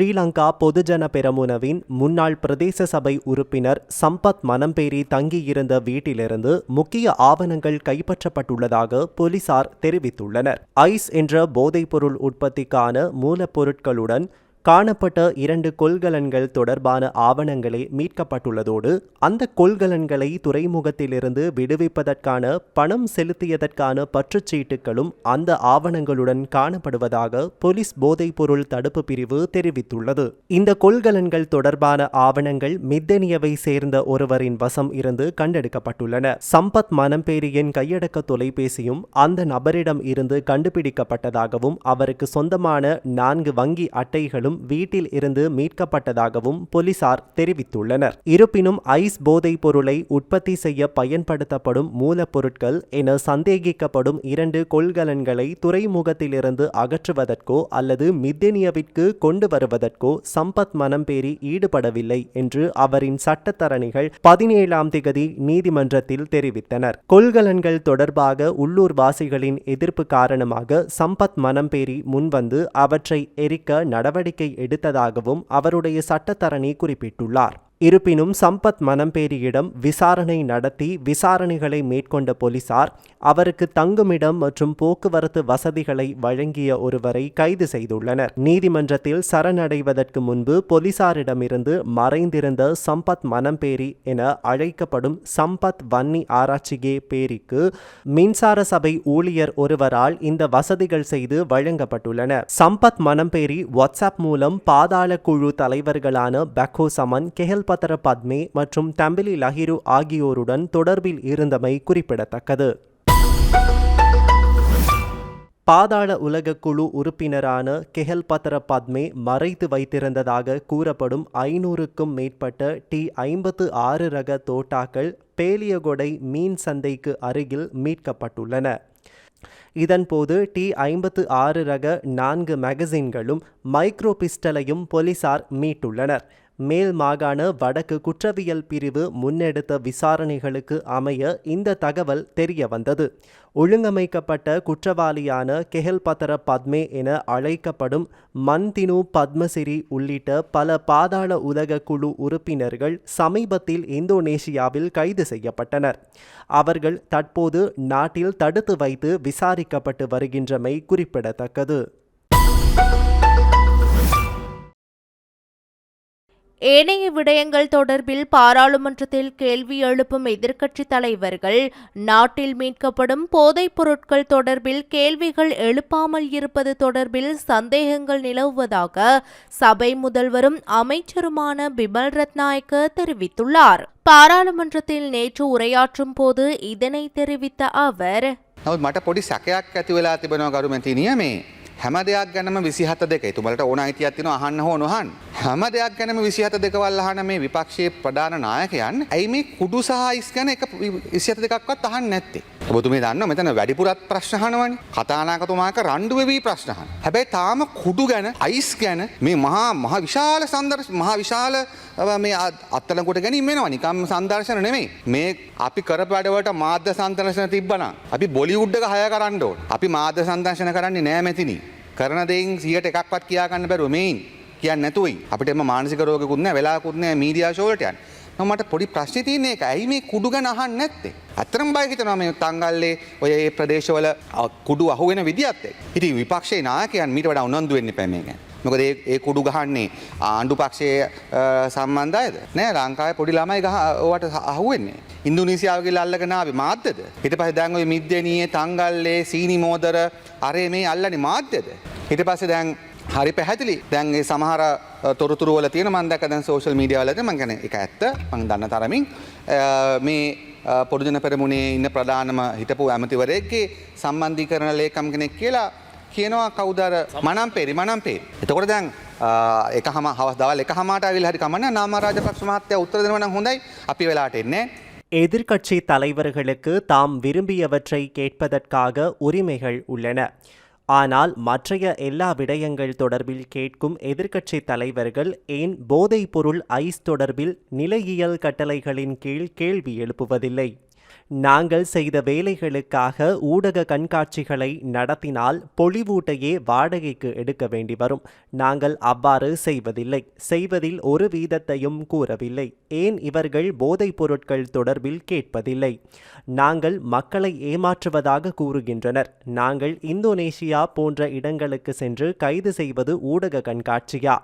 ஸ்ரீலங்கா பொதுஜன பெரமுனவின் முன்னாள் பிரதேச சபை உறுப்பினர் சம்பத் மனம்பேரி தங்கியிருந்த வீட்டிலிருந்து முக்கிய ஆவணங்கள் கைப்பற்றப்பட்டுள்ளதாக போலீசார் தெரிவித்துள்ளனர். ஐஸ் என்ற போதைப்பொருள் உற்பத்திக்கான மூலப்பொருட்களுடன் காணப்பட்ட இரண்டு கொள்கலன்கள் தொடர்பான ஆவணங்களே மீட்கப்பட்டுள்ளதோடு அந்த கொள்கலன்களை துறைமுகத்திலிருந்து விடுவிப்பதற்கான பணம் செலுத்தியதற்கான பற்றுச்சீட்டுகளும் அந்த ஆவணங்களுடன் காணப்படுவதாக போலீஸ் போதைப்பொருள் தடுப்பு பிரிவு தெரிவித்துள்ளது. இந்த கொள்கலன்கள் தொடர்பான ஆவணங்கள் மித்தனியவை சேர்ந்த ஒருவரின் வசம் இருந்து கண்டெடுக்கப்பட்டுள்ளன. சம்பத் மனம்பேரியின் கையடக்க தொலைபேசியும் அந்த நபரிடம் இருந்து கண்டுபிடிக்கப்பட்டதாகவும் அவருக்கு சொந்தமான நான்கு வங்கி அட்டைகளும் வீட்டில் இருந்து மீட்கப்பட்டதாகவும் போலீசார் தெரிவித்துள்ளனர். இருப்பினும் ஐஸ் போதைப் பொருளை உற்பத்தி செய்ய பயன்படுத்தப்படும் மூலப்பொருட்கள் என சந்தேகிக்கப்படும் இரண்டு கொள்கலன்களை துறைமுகத்திலிருந்து அகற்றுவதற்கோ அல்லது மித்தேனியவிற்கு கொண்டு வருவதற்கோ சம்பத் மனம்பேரி ஈடுபடவில்லை என்று அவரின் சட்டத்தரணிகள் பதினேழாம் திகதி நீதிமன்றத்தில் தெரிவித்தனர். கொள்கலன்கள் தொடர்பாக உள்ளூர் வாசிகளின் எதிர்ப்பு காரணமாக சம்பத் மனம்பேரி முன்வந்து அவற்றை எரிக்க நடவடிக்கை எடுத்ததாகவும் அவருடைய சட்டத்தரணி குறிப்பிட்டுள்ளார். இருப்பினும் சம்பத் மனம்பேரியிடம் விசாரணை நடத்தி விசாரணைகளை மேற்கொண்ட போலீசார் அவருக்கு தங்குமிடம் மற்றும் போக்குவரத்து வசதிகளை வழங்கிய ஒருவரை கைது செய்துள்ளனர். நீதிமன்றத்தில் சரணடைவதற்கு முன்பு போலீசாரிடமிருந்து மறைந்திருந்த சம்பத் மனம்பேரி என அழைக்கப்படும் சம்பத் வன்னி ஆராய்ச்சிகே பேரிக்கு மின்சார சபை ஊழியர் ஒருவரால் இந்த வசதிகள் செய்து வழங்கப்பட்டுள்ளன சம்பத் மனம்பேரி வாட்ஸ்அப் மூலம் பாதாள குழு தலைவர்களான பெக்கோ சமன் கெஹல் பத்ர பத்மே மற்றும் தம்பிலி லஹிரு ஆகியோருடன் தொடர்பில் இருந்தமை குறிப்பிடத்தக்கது. பாதாள உலக குழு உறுப்பினரான கெஹல் பத்ர பத்மே மறைத்து வைத்திருந்ததாக கூறப்படும் ஐநூறுக்கும் மேற்பட்ட டி ஐம்பத்து ஆறு ரக தோட்டாக்கள் பேலியகொடை மீன் சந்தைக்கு அருகில் மீட்கப்பட்டுள்ளன. இதன்போது டி ஐம்பத்து ஆறு ரக நான்கு மேகசின்களும் மைக்ரோ பிஸ்டலையும் போலீசார் மீட்டுள்ளனர். மேல் மாகாண வடக்கு குற்றவியல் பிரிவு முன்னெடுத்த விசாரணைகளுக்கு அமைய இந்த தகவல் தெரிய வந்தது. ஒழுங்கமைக்கப்பட்ட குற்றவாளியான கெஹல் பத்தர பத்மே என அழைக்கப்படும் மன்தினு பத்மசிரி உள்ளிட்ட பல பாதாள உலக குழு உறுப்பினர்கள் சமீபத்தில் இந்தோனேஷியாவில் கைது செய்யப்பட்டனர். அவர்கள் தற்போது நாட்டில் தடுத்து வைத்து விசாரிக்கப்பட்டு வருகின்றமை குறிப்பிடத்தக்கது. ஏனைய விடயங்கள் தொடர்பில் பாராளுமன்றத்தில் கேள்வி எழுப்பும் எதிர்க்கட்சித் தலைவர்கள் நாட்டில் மீட்கப்படும் போதைப் பொருட்கள் தொடர்பில் கேள்விகள் எழுப்பாமல் இருப்பது தொடர்பில் சந்தேகங்கள் நிலவுவதாக சபை முதல்வரும் அமைச்சருமான பிமல் ரத்நாயக்க தெரிவித்துள்ளார். பாராளுமன்றத்தில் நேற்று உரையாற்றும் போது இதனை தெரிவித்த அவர் හැම දෙයක් ගැනම විසිහත දෙක. තුමලට ඕන අයිතියක් තින අහන්න හෝ නොහන් හැම දෙයක් ගැනම විසිහත දෙකවල් අහන මේ විපක්ෂයේ ප්‍රධාන නායකයන් ඇයි මේ කුඩු සහ ඉස් ගැන එක විසිහත දෙකක්වත් අහන්න නැත්තේ? ඔබතුමේ දන්න මෙතන වැඩිපුරත් ප්‍රශ්නහනවනි කතානාකතුමාක රණ්ඩුවවී ප්‍රශ්නහන් හැබැයි තාම කුඩු ගැන අයිස් ගැන මේ මහා මහ විශාල සන්දර්ශ මහා විශාල මේ අත්තලකොට ගැනීම වෙනවා. නිකම් සන්දර්ශන නෙමේ මේ අපි කර වැඩවට මාධ්‍ය සන්දර්ශන තිබ්බන අපි බොලිවුඩ්ඩක හය කරන්න ඕන. අපි මාධ්‍ය සන්දර්ශන කරන්නේ නෑ මැතිනි. කරන දෙයින් සියට එකක්වත් කියාගන්න බැරුව මෙයින් කියන්න නැතුවයි අපිට එම මානසික රෝගකුත් නෑ වෙලාකුත් නෑ මීඩියා ෂෝල්ට යන්න. මට පොඩි ප්‍රශ්න තියන්නේ එක. ඇයි මේ කුඩු ගැන අහන්න නැත්තේ? අතරම් බයහිතනවා මේ තංගල්ලේ ඔය ඒ ප්‍රදේශවල කුඩු අහුවෙන විදිහත්තේ ඉති විපක්ෂේ නායකයන් මීට වඩා උනන්දු වෙන්න පැමේගැන් මොකද ඒ කුඩු ගහන්නේ ආණ්ඩු පක්ෂයේ සම්බන්ධයද? නෑ ලංකාවේ පොඩි ළමයි ගහ ඔවට අහුවෙන්නේ. ඉන්දුනීසියාව කියලා අල්ලගෙන ආවේ මාධ්‍යද ඊට පස්සේ දැන් ওই මිද්දෙනියේ තංගල්ලේ සීනි මෝදර අරේ මේ අල්ලන්නේ මාධ්‍යද ඊට පස්සේ දැන් හරි පැහැදිලි. දැන් ඒ සමහර තොරතුරු වල තියෙන මම දැක්ක දැන් සෝෂල් මීඩියා වලද මම කියන්නේ ඒක ඇත්ත. මම දන්න තරමින් මේ පොදුජන පෙරමුණේ ඉන්න ප්‍රධානම හිටපු ඇමතිවරයෙක්ගේ සම්බන්ධීකරණ ලේකම් කෙනෙක් කියලා කියනවා කවුදර මනම් පෙරි මනම් පේ. එතකොට දැන් එක හම හවස් දවල් එක හමට විල් හරි කමන්න නාම රාජපක්ෂ මහත්තය උත්තර දෙනවන හොඳයි අපි වෙලාට එන්නේ. எதிர்க்கட்சி தலைவர்களுக்கு தாம் விரும்பியவற்றை கேட்பதற்காக உரிமைகள் உள்ளன ஆனால் மற்றைய எல்லா விடயங்கள் தொடர்பில் கேட்கும் எதிர்க்கட்சி தலைவர்கள் ஏன் போதைப் பொருள் ஐஸ் தொடர்பில் நிலையியல் கட்டளைகளின் கீழ் கேள்வி எழுப்புவதில்லை நாங்கள் செய்த வேலைகளுக்காக ஊடக கண்காட்சிகளை நடத்தினால் பொலிவூட்டையே வாடகைக்கு எடுக்க வேண்டி வரும். நாங்கள் அவ்வாறு செய்வதில்லை. செய்வதில் ஒரு வீதத்தையும் கூறவில்லை. ஏன் இவர்கள் போதைப் பொருட்கள் தொடர்பில் கேட்பதில்லை? நாங்கள் மக்களை ஏமாற்றுவதாக கூறுகின்றனர். நாங்கள் இந்தோனேஷியா போன்ற இடங்களுக்கு சென்று கைது செய்வது ஊடக கண்காட்சியா?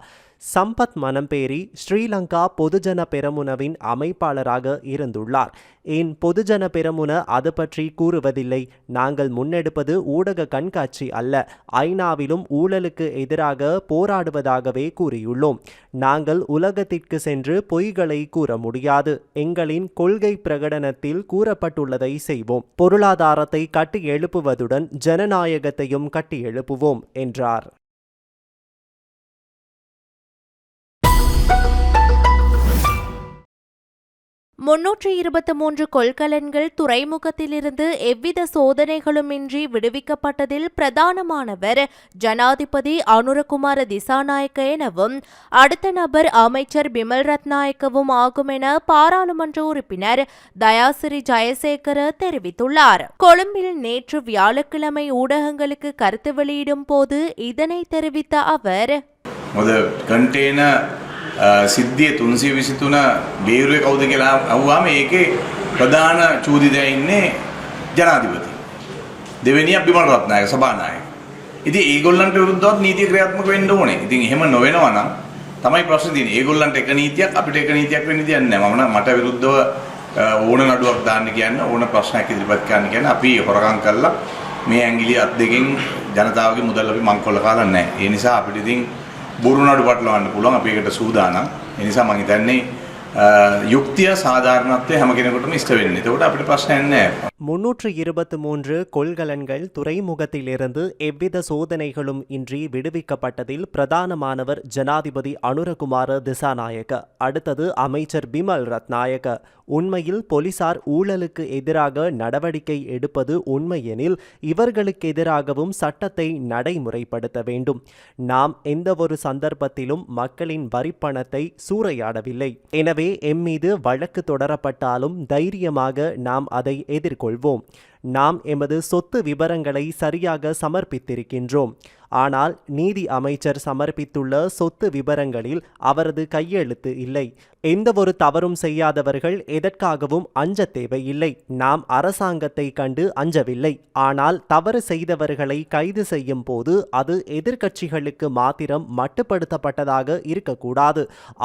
சம்பத் மனம்பேரி ஸ்ரீலங்கா பொதுஜன பெரமுனவின் அமைப்பாளராக இருந்துள்ளார். ஏன் பொதுஜன பெரமுன அது பற்றி கூறுவதில்லை. நாங்கள் முன்னெடுப்பது ஊடக கண்காட்சி அல்ல. ஐநாவிலும் ஊழலுக்கு எதிராக போராடுவதாகவே கூறியுள்ளோம். நாங்கள் உலகத்திற்கு சென்று பொய்களை கூற முடியாது. எங்களின் கொள்கை பிரகடனத்தில் கூறப்பட்டுள்ளதை செய்வோம். பொருளாதாரத்தை கட்டி எழுப்புவதுடன் ஜனநாயகத்தையும் கட்டி எழுப்புவோம் என்றார். முன்னூற்றி இருபத்தி மூன்று கொள்கலன்கள் துறைமுகத்திலிருந்து எவ்வித சோதனைகளுமின்றி விடுவிக்கப்பட்டதில் பிரதானமானவர் ஜனாதிபதி அனுரகுமார திசாநாயக்க எனவும் அடுத்த நபர் அமைச்சர் பிமல் ரத்நாயக்கவும் ஆகும் என பாராளுமன்ற உறுப்பினர் தயாசிரி ஜெயசேகர தெரிவித்துள்ளார். கொழும்பில் நேற்று வியாழக்கிழமை ஊடகங்களுக்கு கருத்து வெளியிடும் போது இதனை தெரிவித்த அவர் සිද්ධිය තුන්සිය විසිතුන බේරුව කවුද කියලා අව්වාම ඒකේ ප්‍රධාන චූදිදය ඉන්නේ ජනාධිපති. දෙවැනි අභිමල් රත්නායක සභානායක. ඉතින් ඒගොල්ලන්ට විරුද්ධවත් නීතිය ක්‍රියාත්මක වෙන්න ඕනේ. ඉතින් එහෙම නොවෙනවා නම් තමයි ප්‍රශ්නේ තියෙන්නේ. ඒගොල්ලන්ට එක නීතියක් අපිට එක නීතියක් වෙන්න දෙයක් නැහැ. මම නම් මට විරුද්ධව අ, ඕන නඩුවක් දාන්න කියන්න ඕන ප්‍රශ්නයක් ඉදිරිපත් කරන්න කියන්න අපි හොරකම් කළා මේ ඇඟිලි අත් දෙකෙන් ජනතාවගේ මුදල් අපි මංකොල්ල කාලා නැහැ. ඒ නිසා අපිට ඉතින් බොරු නඩු පටලවන්න පුළුවන් අපි ඒකට සූදානම්. ඒ නිසා මම හිතන්නේ අ, යුක්තිය සාධාරණත්වය හැම කෙනෙකුටම ඉෂ්ට වෙන්නේ. එතකොට අපිට ප්‍රශ්නයක් නැහැ. முன்னூற்று இருபத்து மூன்று கொள்கலன்கள் துறைமுகத்திலிருந்து எவ்வித சோதனைகளும் இன்றி விடுவிக்கப்பட்டதில் பிரதானமானவர் ஜனாதிபதி அனுரகுமார திசாநாயக்க அடுத்தது அமைச்சர் பிமல் ரத்நாயக்க. உண்மையில் போலீசார் ஊழலுக்கு எதிராக நடவடிக்கை எடுப்பது உண்மையெனில் இவர்களுக்கு எதிராகவும் சட்டத்தை நடைமுறைப்படுத்த வேண்டும். நாம் எந்தவொரு சந்தர்ப்பத்திலும் மக்களின் வரிப்பணத்தை சூறையாடவில்லை. எனவே எம் மீது வழக்கு தொடரப்பட்டாலும் தைரியமாக நாம் அதை கொள்வோம். நாம் எமது சொத்து விவரங்களை சரியாக சமர்ப்பித்திருக்கின்றோம். ஆனால் நீதி அமைச்சர் சமர்ப்பித்துள்ள சொத்து விவரங்களில் அவரது கையெழுத்து இல்லை. எந்தவொரு தவறும் செய்யாதவர்கள் எதற்காகவும் அஞ்ச தேவையில்லை. நாம் அரசாங்கத்தை கண்டு அஞ்சவில்லை. ஆனால் தவறு செய்தவர்களை கைது செய்யும் போது அது எதிர்க்கட்சிகளுக்கு மாத்திரம் மட்டுப்படுத்தப்பட்டதாக இருக்கக்கூடாது.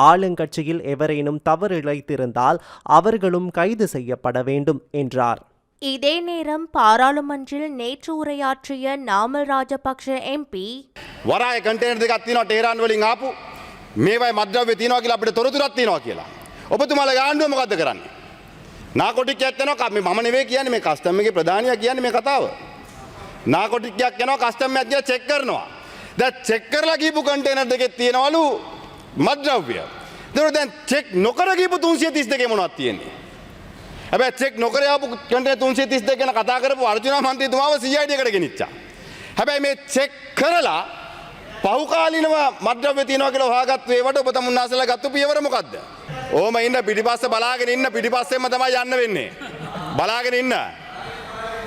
ஆளுங்கட்சியில் எவரேனும் தவறு இழைத்திருந்தால் அவர்களும் கைது செய்யப்பட வேண்டும் என்றார். இதே நேரம் பாராளுமன்றில் நேற்று உரையாற்றிய நாமல் ராஜபக்ஷ எம்பி වරාය කටේන දෙකක් තියෙනවා ටේරාන් වලින් ආපු මේවයි මද්‍රව්‍ය තියෙනවා කියලා අපිට තොරතුරක් තියෙනවා කියලා. ඔබතුමාලා ආණ්ඩුව මොකද්ද කරන්නේ? නාකොටික්යක් යනවා මේ මම නෙවෙයි කියන්නේ මේ කස්ටම් එකේ ප්‍රධානියා කියන්නේ මේ කතාව. නාකොටික්යක් යනවා කස්ටම් එකක් ගියා චෙක් කරනවා. දැන් චෙක් කරලා ගිහපු කන්ටේනර් දෙකේ තියෙනවලු මද්‍රව්‍ය. ඒතකොට දැන් චෙක් නොකර ගිහපු 332 මොනවද තියෙන්නේ? හැබැයි චෙක් නොකර ආපු කන්ටේනර් 332 ගැන කතා කරපු අර්ජුනා මන්ත්‍රීතුමාව CID එකට ගෙනිච්චා. හැබැයි මේ චෙක් කරලා පහුකාලිනව මද්‍රව්‍ය තියෙනවා කියලා හොයාගත්තු ඒවට ඔබ තමුන්නාසලා ගත්තු පියවර මොකද්ද? ඕම ඉන්න පිටිපස්ස බලාගෙන ඉන්න පිටිපස්සෙන්ම තමයි යන්න වෙන්නේ. බලාගෙන ඉන්න.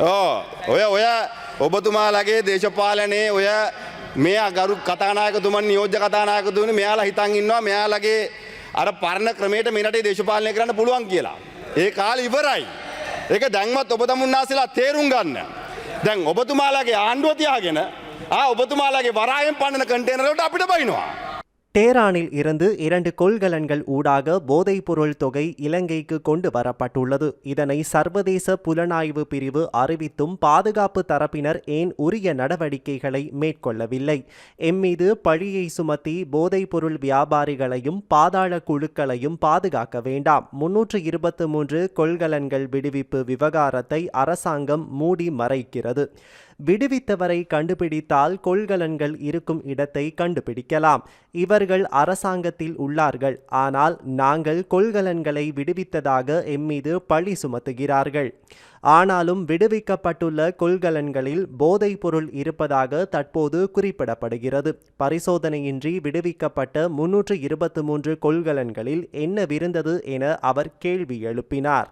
ඕ ඔය ඔය ඔබතුමාලගේ දේශපාලනයේ ඔය මේ ගරු කතානායකතුමන් නියෝජ්‍ය කතානායකතුමනි මෙයාලා හිතන් ඉන්නවා මෙයාලගේ අර පරණ ක්‍රමයට මෙරටේ දේශපාලනය කරන්න පුළුවන් කියලා. ඒ කාලේ ඉවරයි. ඒක දැන්වත් ඔබ තමුන්නාසලා තේරුම් ගන්න. දැන් ඔබතුමාලාගේ ආණ්ඩුව තියාගෙන ආ ඔබතුමාලාගේ වරායෙන් පන්නන කන්ටේනරවලට අපිට බයිනවා. டேரானில் இருந்து இரண்டு கொள்கலன்கள் ஊடாக போதைப்பொருள் தொகை இலங்கைக்கு கொண்டு வரப்பட்டுள்ளது. இதனை சர்வதேச புலனாய்வு பிரிவு அறிவித்தும் பாதுகாப்பு தரப்பினர் ஏன் உரிய நடவடிக்கைகளை மேற்கொள்ளவில்லை? எம் மீது பழியை சுமத்தி போதைப்பொருள் வியாபாரிகளையும் பாதாள குழுக்களையும் பாதுகாக்க வேண்டாம். முன்னூற்று இருபத்து மூன்று கொள்கலன்கள் விடுவிப்பு விவகாரத்தை அரசாங்கம் மூடி மறைக்கிறது. விடுவித்தவரை கண்டுபிடித்தால் கொள்கலன்கள் இருக்கும் இடத்தை கண்டுபிடிக்கலாம். இவர் அவர்கள் அரசாங்கத்தில் உள்ளார்கள். ஆனால் நாங்கள் கொள்கலன்களை விடுவித்ததாக எம்மீது பழி சுமத்துகிறார்கள். ஆனாலும் விடுவிக்கப்பட்டுள்ள கொள்கலன்களில் போதைப் பொருள் இருப்பதாக தற்போது குறிப்பிடப்படுகிறது. பரிசோதனையின்றி விடுவிக்கப்பட்ட முன்னூற்று இருபத்து மூன்று கொள்கலன்களில் என்ன விருந்தது என அவர் கேள்வி எழுப்பினார்.